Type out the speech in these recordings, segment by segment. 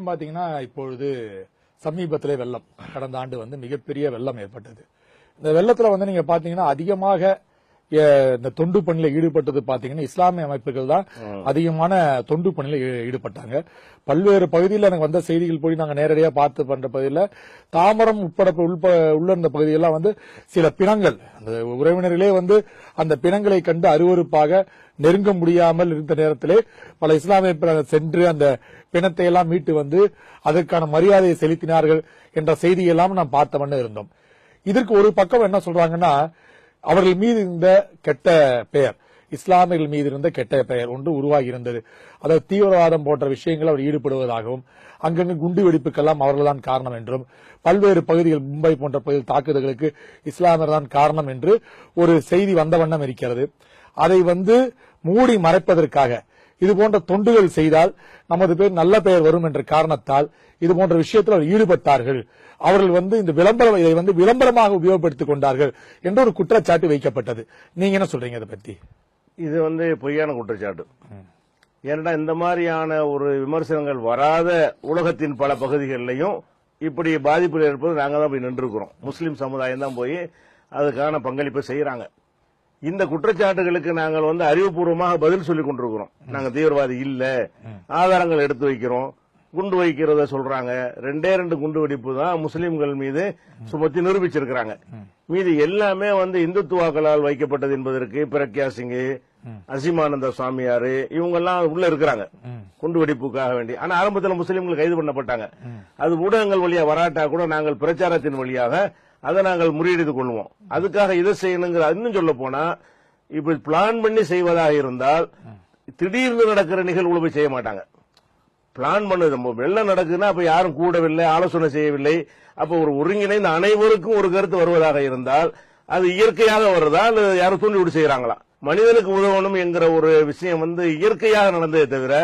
பாத்தீங்கன்னா இப்பொழுது சமீபத்திலே வெள்ளம். கடந்த ஆண்டு வந்து மிகப்பெரிய வெள்ளம் ஏற்பட்டது. இந்த வெள்ளத்துல வந்து நீங்க பாத்தீங்கன்னா அதிகமாக இந்த தொண்டு பணியில ஈடுபட்டது பாத்தீங்கன்னா இஸ்லாமிய அமைப்புகள் தான் அதிகமான தொண்டு பணியில ஈடுபட்டாங்க. பல்வேறு பகுதியில் எனக்கு வந்த செய்திகள் போய் நாங்க நேரடியா பார்த்து பண்ற பகுதியில் தாமரம் உட்பட உள்ள இருந்த பகுதியெல்லாம் வந்து சில பிணங்கள். அந்த உறவினர்களே வந்து அந்த பிணங்களை கண்டு அருவருப்பாக நெருங்க முடியாமல் இருந்த நேரத்திலே பல இஸ்லாமிய சென்று அந்த பிணத்தை எல்லாம் மீட்டு வந்து அதற்கான மரியாதையை செலுத்தினார்கள் என்ற செய்தியெல்லாம் நாம் பார்த்தவண்ண இருந்தோம். இதற்கு ஒரு பக்கம் என்ன சொல்றாங்கன்னா அவர்கள் மீது இருந்த கெட்ட பெயர் இஸ்லாமியர்கள் மீது இருந்த கெட்ட பெயர் ஒன்று உருவாகி இருந்தது அதாவது தீவிரவாதம் போன்ற விஷயங்கள் அவர் ஈடுபடுவதாகவும் அங்கங்கு குண்டு வெடிப்புக்கெல்லாம் அவர்கள்தான் காரணம் என்றும் பல்வேறு பகுதிகள் மும்பை போன்ற பகுதியில் தாக்குதல்களுக்கு இஸ்லாமியர் தான் காரணம் என்று ஒரு செய்தி வந்த வண்ணம் இருக்கிறது. அதை வந்து மூடி மறைப்பதற்காக இது போன்ற தொண்டுகள் செய்தால் நமது பேர் நல்ல பெயர் வரும் என்ற காரணத்தால் இது போன்ற விஷயத்தில் அவர் ஈடுபட்டார்கள். அவர்கள் வந்து இந்த விளம்பரம் இதை வந்து விளம்பரமாக உபயோகப்படுத்திக் கொண்டார்கள் என்ற ஒரு குற்றச்சாட்டு வைக்கப்பட்டது. நீங்க என்ன சொல்றீங்க இதை பத்தி? இது வந்து பொய்யான குற்றச்சாட்டு. ஏன்னா இந்த மாதிரியான ஒரு விமர்சனங்கள் வராத உலகத்தின் பல பகுதிகளிலையும் இப்படி பாதிப்புகள் இருப்பது நாங்க தான் போய் நின்றுக்கிறோம் முஸ்லிம் சமுதாயம் தான் போய் அதுக்கான பங்களிப்பை செய்யறாங்க இந்த குற்றச்சாட்டுகளுக்கு நாங்கள் வந்து அறிவுபூர்வமாக பதில் சொல்லிக் கொண்டிருக்கிறோம். நாங்க தீவிரவாதி இல்ல. ஆதாரங்கள் எடுத்து வைக்கிறோம். குண்டு வைக்கிறத சொல்றாங்க. ரெண்டே ரெண்டு குண்டு வெடிப்பு தான் முஸ்லிம்கள் மீது சுமத்தி நிரூபிச்சிருக்கிறாங்க. மீது எல்லாமே வந்து இந்துத்துவாக்களால் வைக்கப்பட்டது என்பதற்கு பிரக்யா சிங் அசிமானந்த சுவாமியாரு இவங்க எல்லாம் உள்ள இருக்கிறாங்க. குண்டு வெடிப்புக்காக வேண்டி. ஆனா ஆரம்பத்தில் முஸ்லீம்கள் கைது பண்ணப்பட்டாங்க. அது ஊடகங்கள் வழியா வராட்டா கூட நாங்கள் பிரச்சாரத்தின் வழியாக அதை நாங்கள் முறியடித்துக் கொள்வோம். அதுக்காக இதை செய்யணுங்கிற இன்னும் சொல்ல போனா இப்ப பிளான் பண்ணி செய்வதாக இருந்தால் திடீர்னு நடக்கிற நிகழ்வுகளை போய் செய்ய மாட்டாங்க. பிளான் பண்ணது நம்ம வெள்ளம் நடக்குதுன்னா அப்ப யாரும் கூடவில்லை ஆலோசனை செய்யவில்லை. அப்ப ஒரு ஒருங்கிணைந்த அனைவருக்கும் ஒரு கருத்து வருவதாக இருந்தால் அது இயற்கையாக வருதா அல்லது யாரும் தூண்டி விட்டு செய்யறாங்களா? மனிதனுக்கு உதவணும் என்கிற ஒரு விஷயம் வந்து இயற்கையாக நடந்ததே தவிர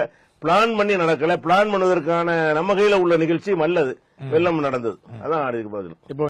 பிளான் பண்ணி நடக்கல. பிளான் பண்ணுவதற்கான நம்ம கையில உள்ள நிகழ்ச்சி மல்லது. வெள்ளம் நடந்தது. அதான் அதுக்கு பதில் இப்போ